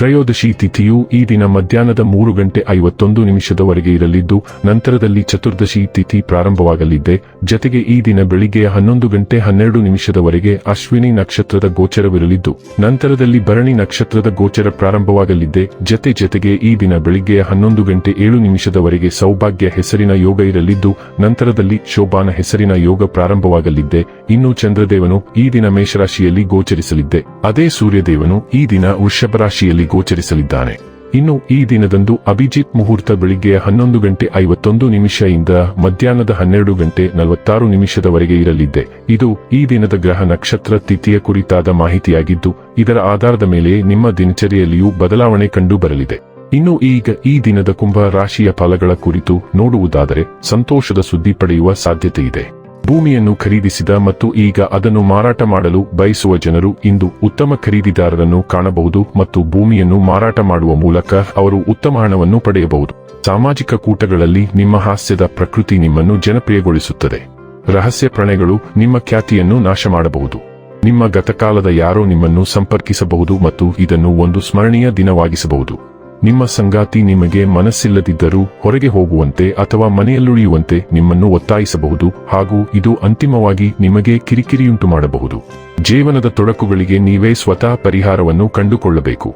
ತ್ರಯೋದಶಿ ತಿಥಿಯು ಈ ದಿನ ಮಧ್ಯಾಹ್ನದ ಮೂರು ಗಂಟೆ ಐವತ್ತೊಂದು ನಿಮಿಷದವರೆಗೆ ಇರಲಿದ್ದು, ನಂತರದಲ್ಲಿ ಚತುರ್ದಶಿ ತಿಥಿ ಪ್ರಾರಂಭವಾಗಲಿದೆ ಜತೆಗೆ ಈ ದಿನ ಬೆಳಿಗ್ಗೆ ಹನ್ನೊಂದು ಗಂಟೆ ಹನ್ನೆರಡು ನಿಮಿಷದವರೆಗೆ ಅಶ್ವಿನಿ ನಕ್ಷತ್ರದ ಗೋಚರವಿರಲಿದ್ದು, ನಂತರದಲ್ಲಿ ಭರಣಿ ನಕ್ಷತ್ರದ ಗೋಚರ ಪ್ರಾರಂಭವಾಗಲಿದೆ ಜತೆ ಜತೆಗೆ ಈ ದಿನ ಬೆಳಿಗ್ಗೆ ಹನ್ನೊಂದು ಗಂಟೆ ಏಳು ನಿಮಿಷದವರೆಗೆ ಸೌಭಾಗ್ಯ ಹೆಸರಿನ ಯೋಗ ಇರಲಿದ್ದು, ನಂತರದಲ್ಲಿ ಶೋಭಾನ ಹೆಸರಿನ ಯೋಗ ಪ್ರಾರಂಭವಾಗಲಿದೆ ಇನ್ನು ಚಂದ್ರದೇವನು ಈ ದಿನ ಮೇಷರಾಶಿಯಲ್ಲಿ ಗೋಚರಿಸಲಿದ್ದೆ. ಅದೇ ಸೂರ್ಯದೇವನು ಈ ದಿನ ವೃಷಭ ರಾಶಿಯಲ್ಲಿ ಗೋಚರಿಸಲಿದ್ದಾನೆ. ಇನ್ನು ಈ ದಿನದಂದು ಅಭಿಜಿತ್ ಮುಹೂರ್ತ ಬೆಳಿಗ್ಗೆ ಹನ್ನೊಂದು ಗಂಟೆ ಐವತ್ತೊಂದು ನಿಮಿಷದಿಂದ ಮಧ್ಯಾಹ್ನದ ಹನ್ನೆರಡು ಗಂಟೆ ನಲವತ್ತಾರು ನಿಮಿಷದವರೆಗೆ ಇರಲಿದೆ ಇದು ಈ ದಿನದ ಗ್ರಹ ನಕ್ಷತ್ರ ತಿಥಿಯ ಕುರಿತಾದ ಮಾಹಿತಿಯಾಗಿದ್ದು, ಇದರ ಆಧಾರದ ಮೇಲೆ ನಿಮ್ಮ ದಿನಚರಿಯಲ್ಲಿಯೂ ಬದಲಾವಣೆ ಕಂಡು ಬರಲಿದೆ. ಇನ್ನು ಈಗ ಈ ದಿನದ ಕುಂಭ ರಾಶಿಯ ಫಲಗಳ ಕುರಿತು ನೋಡುವುದಾದರೆ, ಸಂತೋಷದ ಸುದ್ದಿ ಪಡೆಯುವ ಸಾಧ್ಯತೆ ಇದೆ ಭೂಮಿಯನ್ನು ಖರೀದಿಸಿದ ಮತ್ತು ಈಗ ಅದನ್ನು ಮಾರಾಟ ಮಾಡಲು ಬಯಸುವ ಜನರು ಇಂದು ಉತ್ತಮ ಖರೀದಿದಾರರನ್ನು ಕಾಣಬಹುದು ಮತ್ತು ಭೂಮಿಯನ್ನು ಮಾರಾಟ ಮಾಡುವ ಮೂಲಕ ಅವರು ಉತ್ತಮ ಹಣವನ್ನು ಪಡೆಯಬಹುದು. ಸಾಮಾಜಿಕ ಕೂಟಗಳಲ್ಲಿ ನಿಮ್ಮ ಹಾಸ್ಯದ ಪ್ರಕೃತಿ ನಿಮ್ಮನ್ನು ಜನಪ್ರಿಯಗೊಳಿಸುತ್ತದೆ. ರಹಸ್ಯ ಪ್ರಣಯಗಳು ನಿಮ್ಮ ಖ್ಯಾತಿಯನ್ನು ನಾಶ ಮಾಡಬಹುದು ನಿಮ್ಮ ಗತಕಾಲದ ಯಾರೋ ನಿಮ್ಮನ್ನು ಸಂಪರ್ಕಿಸಬಹುದು ಮತ್ತು ಇದನ್ನು ಒಂದು ಸ್ಮರಣೀಯ ದಿನವಾಗಿಸಬಹುದು. ನಿಮ್ಮ ಸಂಗಾತಿ ನಿಮಗೆ ಮನಸ್ಸಿಲ್ಲದಿದ್ದರೂ ಹೊರಗೆ ಹೋಗುವಂತೆ ಅಥವಾ ಮನೆಯಲ್ಲುಳಿಯುವಂತೆ ನಿಮ್ಮನ್ನು ಒತ್ತಾಯಿಸಬಹುದು ಹಾಗೂ ಇದು ಅಂತಿಮವಾಗಿ ನಿಮಗೆ ಕಿರಿಕಿರಿಯುಂಟು ಮಾಡಬಹುದು. ಜೀವನದ ತೊಡಕುಗಳಿಗೆ ನೀವೇ ಸ್ವತಃ ಪರಿಹಾರವನ್ನು ಕಂಡುಕೊಳ್ಳಬೇಕು.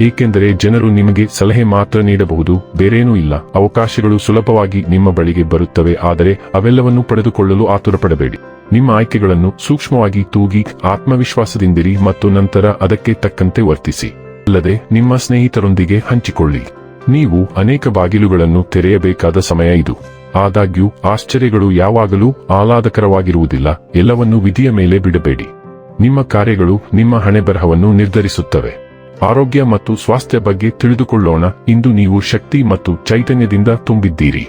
ಏಕೆಂದರೆ ಜನರು ನಿಮಗೆ ಸಲಹೆ ಮಾತ್ರ ನೀಡಬಹುದು, ಬೇರೇನೂ ಇಲ್ಲ. ಅವಕಾಶಗಳು ಸುಲಭವಾಗಿ ನಿಮ್ಮ ಬಳಿಗೆ ಬರುತ್ತವೆ, ಆದರೆ ಅವೆಲ್ಲವನ್ನು ಪಡೆದುಕೊಳ್ಳಲು ಆತುರಪಡಬೇಡಿ. ನಿಮ್ಮ ಆಯ್ಕೆಗಳನ್ನು ಸೂಕ್ಷ್ಮವಾಗಿ ತೂಗಿ ಆತ್ಮವಿಶ್ವಾಸದಿಂದಿರಿ ಮತ್ತು ನಂತರ ಅದಕ್ಕೆ ತಕ್ಕಂತೆ ವರ್ತಿಸಿ. ಅಲ್ಲದೆ ನಿಮ್ಮ ಸ್ನೇಹಿತರೊಂದಿಗೆ ಹಂಚಿಕೊಳ್ಳಿ. ನೀವು ಅನೇಕ ಬಾಗಿಲುಗಳನ್ನು ತೆರೆಯಬೇಕಾದ ಸಮಯ ಇದು. ಆದಾಗ್ಯೂ, ಆಶ್ಚರ್ಯಗಳು ಯಾವಾಗಲೂ ಆಹ್ಲಾದಕರವಾಗಿರುವುದಿಲ್ಲ. ಎಲ್ಲವನ್ನೂ ವಿಧಿಯ ಮೇಲೆ ಬಿಡಬೇಡಿ. ನಿಮ್ಮ ಕಾರ್ಯಗಳು ನಿಮ್ಮ ಹಣೆಬರಹವನ್ನು ನಿರ್ಧರಿಸುತ್ತವೆ. ಆರೋಗ್ಯ ಮತ್ತು ಸ್ವಾಸ್ಥ್ಯ ಬಗ್ಗೆ ತಿಳಿದುಕೊಳ್ಳೋಣ. ಇಂದು ನೀವು ಶಕ್ತಿ ಮತ್ತು ಚೈತನ್ಯದಿಂದ ತುಂಬಿದ್ದೀರಿ.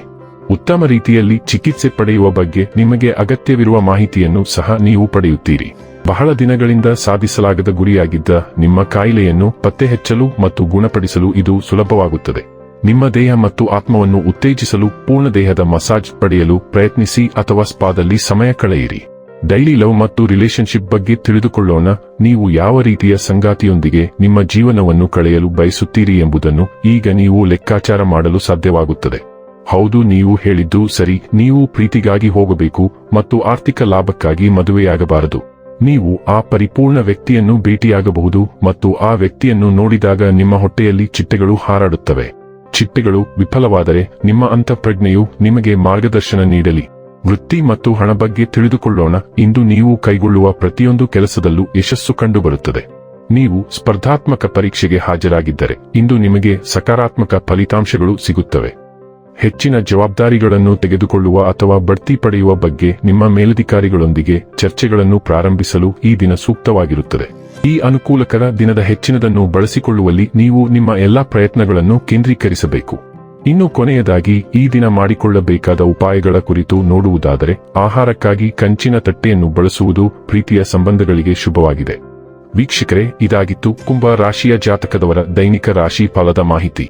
ಉತ್ತಮ ರೀತಿಯಲ್ಲಿ ಚಿಕಿತ್ಸೆ ಪಡೆಯುವ ಬಗ್ಗೆ ನಿಮಗೆ ಅಗತ್ಯವಿರುವ ಮಾಹಿತಿಯನ್ನು ಸಹ ನೀವು ಪಡೆಯುತ್ತೀರಿ. ಬಹಳ ದಿನಗಳಿಂದ ಸಾಧಿಸಲಾಗದ ಗುರಿಯಾಗಿದ್ದ ನಿಮ್ಮ ಕಾಯಿಲೆಯನ್ನು ಪತ್ತೆಹಚ್ಚಲು ಮತ್ತು ಗುಣಪಡಿಸಲು ಇದು ಸುಲಭವಾಗುತ್ತದೆ. ನಿಮ್ಮ ದೇಹ ಮತ್ತು ಆತ್ಮವನ್ನು ಉತ್ತೇಜಿಸಲು ಪೂರ್ಣ ದೇಹದ ಮಸಾಜ್ ಪಡೆಯಲು ಪ್ರಯತ್ನಿಸಿ ಅಥವಾ ಸ್ಪಾದಲ್ಲಿ ಸಮಯ ಕಳೆಯಿರಿ. ಡೈಲಿ ಲವ್ ಮತ್ತು ರಿಲೇಶನ್ಶಿಪ್ ಬಗ್ಗೆ ತಿಳಿದುಕೊಳ್ಳೋಣ, ನೀವು ಯಾವ ರೀತಿಯ ಸಂಗಾತಿಯೊಂದಿಗೆ ನಿಮ್ಮ ಜೀವನವನ್ನು ಕಳೆಯಲು ಬಯಸುತ್ತೀರಿ ಎಂಬುದನ್ನು ಈಗ ನೀವು ಲೆಕ್ಕಾಚಾರ ಮಾಡಲು ಸಾಧ್ಯವಾಗುತ್ತದೆ. ಹೌದು, ನೀವು ಹೇಳಿದ್ದು ಸರಿ, ನೀವು ಪ್ರೀತಿಗಾಗಿ ಹೋಗಬೇಕು ಮತ್ತು ಆರ್ಥಿಕ ಲಾಭಕ್ಕಾಗಿ ಮದುವೆಯಾಗಬಾರದು. ನೀವು ಆ ಪರಿಪೂರ್ಣ ವ್ಯಕ್ತಿಯನ್ನು ಭೇಟಿಯಾಗಬಹುದು ಮತ್ತು ಆ ವ್ಯಕ್ತಿಯನ್ನು ನೋಡಿದಾಗ ನಿಮ್ಮ ಹೊಟ್ಟೆಯಲ್ಲಿ ಚಿಟ್ಟೆಗಳು ಹಾರಾಡುತ್ತವೆ. ಚಿಟ್ಟೆಗಳು ವಿಫಲವಾದರೆ ನಿಮ್ಮ ಅಂತಃಪ್ರಜ್ಞೆಯು ನಿಮಗೆ ಮಾರ್ಗದರ್ಶನ ನೀಡಲಿ. ವೃತ್ತಿ ಮತ್ತು ಹಣ ಬಗ್ಗೆ ತಿಳಿದುಕೊಳ್ಳೋಣ. ಇಂದು ನೀವು ಕೈಗೊಳ್ಳುವ ಪ್ರತಿಯೊಂದು ಕೆಲಸದಲ್ಲೂ ಯಶಸ್ಸು ಕಂಡುಬರುತ್ತದೆ. ನೀವು ಸ್ಪರ್ಧಾತ್ಮಕ ಪರೀಕ್ಷೆಗೆ ಹಾಜರಾಗಿದ್ದರೆ ಇಂದು ನಿಮಗೆ ಸಕಾರಾತ್ಮಕ ಫಲಿತಾಂಶಗಳು ಸಿಗುತ್ತವೆ. ಹೆಚ್ಚಿನ ಜವಾಬ್ದಾರಿಗಳನ್ನು ತೆಗೆದುಕೊಳ್ಳುವ ಅಥವಾ ಬಡ್ತಿ ಪಡೆಯುವ ಬಗ್ಗೆ ನಿಮ್ಮ ಮೇಲಧಿಕಾರಿಗಳೊಂದಿಗೆ ಚರ್ಚೆಗಳನ್ನು ಪ್ರಾರಂಭಿಸಲು ಈ ದಿನ ಸೂಕ್ತವಾಗಿರುತ್ತದೆ. ಈ ಅನುಕೂಲಕರ ದಿನದ ಹೆಚ್ಚಿನದನ್ನು ಬಳಸಿಕೊಳ್ಳುವಲ್ಲಿ ನೀವು ನಿಮ್ಮ ಎಲ್ಲಾ ಪ್ರಯತ್ನಗಳನ್ನು ಕೇಂದ್ರೀಕರಿಸಬೇಕು. ಇನ್ನು ಕೊನೆಯದಾಗಿ, ಈ ದಿನ ಮಾಡಿಕೊಳ್ಳಬೇಕಾದ ಉಪಾಯಗಳ ಕುರಿತು ನೋಡುವುದಾದರೆ, ಆಹಾರಕ್ಕಾಗಿ ಕಂಚಿನ ತಟ್ಟೆಯನ್ನು ಬಳಸುವುದು ಪ್ರೀತಿಯ ಸಂಬಂಧಗಳಿಗೆ ಶುಭವಾಗಿದೆ. ವೀಕ್ಷಕರೇ, ಇದಾಗಿತ್ತು ಕುಂಭ ರಾಶಿಯ ಜಾತಕದವರ ದೈನಿಕ ರಾಶಿ ಫಲದ ಮಾಹಿತಿ.